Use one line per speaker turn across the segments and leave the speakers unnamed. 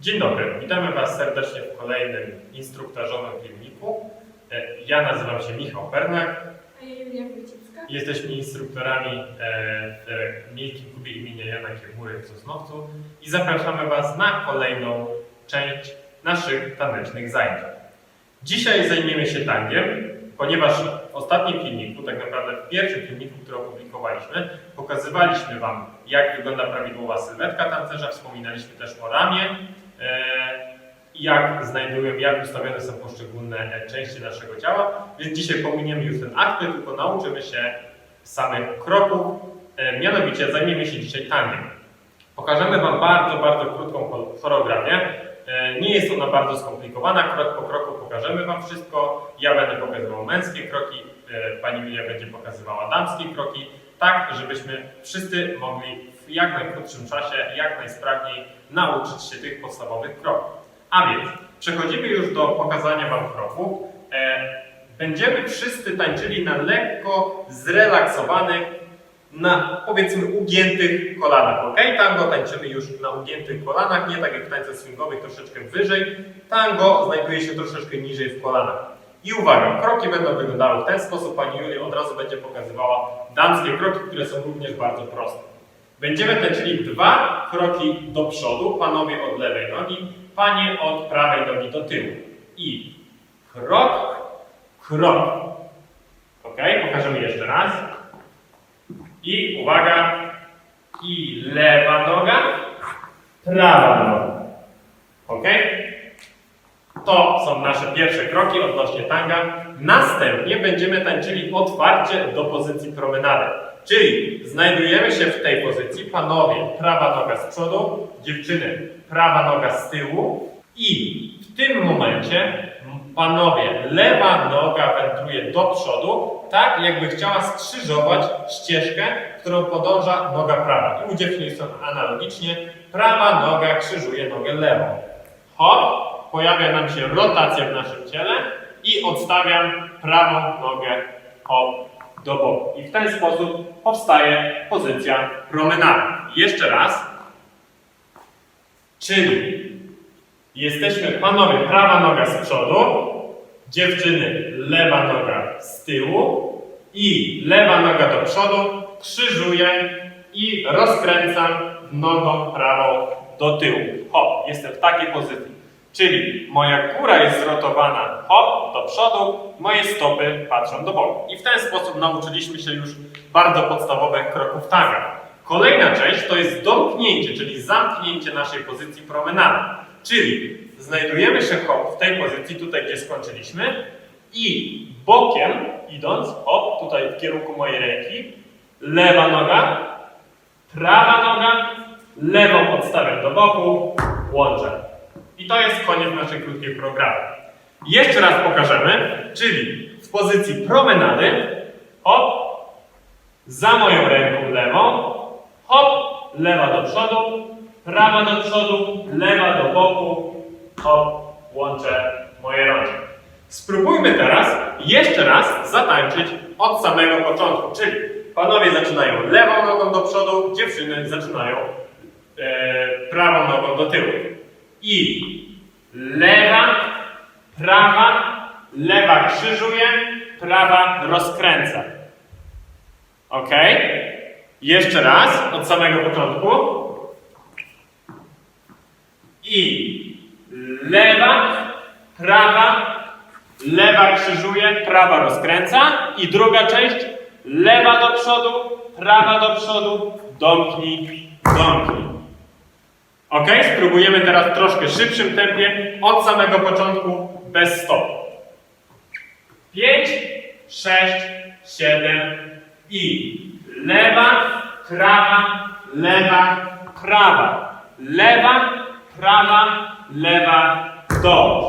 Dzień dobry, witamy Was serdecznie w kolejnym instruktażowym filmiku. E, Ja nazywam się Michał Pernak.
A ja Julia Wójcicka.
Jesteśmy instruktorami e, w Miejskim Klubie imienia Jana Kiemury w Sosnowcu i zapraszamy Was na kolejną część naszych tanecznych zajęć. Dzisiaj zajmiemy się tangiem, ponieważ w ostatnim filmiku, tak naprawdę w pierwszym filmiku, który opublikowaliśmy, pokazywaliśmy Wam, jak wygląda prawidłowa sylwetka tancerza, wspominaliśmy też o ramię, jak znajdują, jak ustawione są poszczególne e, części naszego ciała, więc dzisiaj pominiemy już ten akt, tylko nauczymy się samych kroków, e, mianowicie zajmiemy się dzisiaj tangiem. Pokażemy Wam bardzo, bardzo krótką cho- choreografię. E, Nie jest ona bardzo skomplikowana, krok po kroku pokażemy Wam wszystko. Ja będę pokazywał męskie kroki, e, Pani Julia będzie pokazywała damskie kroki, tak żebyśmy wszyscy mogli jak najkrótszym czasie, jak najsprawniej nauczyć się tych podstawowych kroków. A więc przechodzimy już do pokazania Wam kroków. E, Będziemy wszyscy tańczyli na lekko zrelaksowanych, na powiedzmy ugiętych kolanach, ok? Tango tańczymy już na ugiętych kolanach, nie tak jak w tańcach swingowych, troszeczkę wyżej. Tango znajduje się troszeczkę niżej w kolanach. I uwaga, kroki będą wyglądały w ten sposób. Pani Julia od razu będzie pokazywała damskie kroki, które są również bardzo proste. Będziemy tańczyli dwa kroki do przodu, panowie od lewej nogi, panie od prawej nogi do tyłu. I krok, krok. Ok, pokażemy jeszcze raz. I uwaga, i lewa noga, prawa noga. Ok? To są nasze pierwsze kroki odnośnie tanga. Następnie będziemy tańczyli otwarcie do pozycji promenady. Czyli znajdujemy się w tej pozycji, panowie, prawa noga z przodu, dziewczyny, prawa noga z tyłu i w tym momencie panowie, lewa noga wędruje do przodu, tak jakby chciała skrzyżować ścieżkę, którą podąża noga prawa. I u dziewczyn jest to analogicznie, prawa noga krzyżuje nogę lewą. Hop, pojawia nam się rotacja w naszym ciele i odstawiam prawą nogę hop do boku. I w ten sposób powstaje pozycja promenady. Jeszcze raz. Czyli jesteśmy, panowie, prawa noga z przodu, dziewczyny, lewa noga z tyłu i lewa noga do przodu, krzyżuję i rozkręcam nogą prawą do tyłu. Hop, jestem w takiej pozycji. Czyli moja góra jest zrotowana hop do przodu, moje stopy patrzą do boku. I w ten sposób nauczyliśmy się już bardzo podstawowych kroków tanga. Kolejna część to jest domknięcie, czyli zamknięcie naszej pozycji promenady. Czyli znajdujemy się hop w tej pozycji, tutaj gdzie skończyliśmy i bokiem idąc, hop, tutaj w kierunku mojej ręki, lewa noga, prawa noga, lewą odstawiam do boku, łączę. I to jest koniec naszej krótkiej programy. Jeszcze raz pokażemy, czyli w pozycji promenady, hop, za moją ręką lewą, hop, lewa do przodu, prawa do przodu, lewa do boku, hop, łączę moje rączki. Spróbujmy teraz jeszcze raz zatańczyć od samego początku, czyli panowie zaczynają lewą nogą do przodu, dziewczyny zaczynają e, prawą nogą do tyłu. I lewa, prawa, lewa krzyżuje, prawa rozkręca. Ok? Jeszcze raz, od samego początku. I lewa, prawa, lewa krzyżuje, prawa rozkręca. I druga część, lewa do przodu, prawa do przodu, domknij, domknij. Ok, spróbujemy teraz troszkę szybszym tempie, od samego początku, bez stopu. 5, 6, 7 i lewa, prawa, lewa, prawa, lewa, prawa, lewa, do.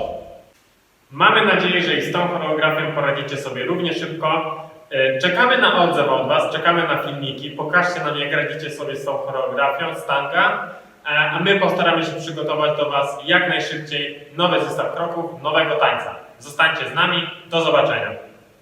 Mamy nadzieję, że i z tą choreografią poradzicie sobie równie szybko. E, Czekamy na odzew od Was, czekamy na filmiki. Pokażcie nam, jak radzicie sobie z tą choreografią, z tanga. E, A my postaramy się przygotować do Was jak najszybciej nowy zestaw kroków, nowego tańca. Zostańcie z nami, do zobaczenia.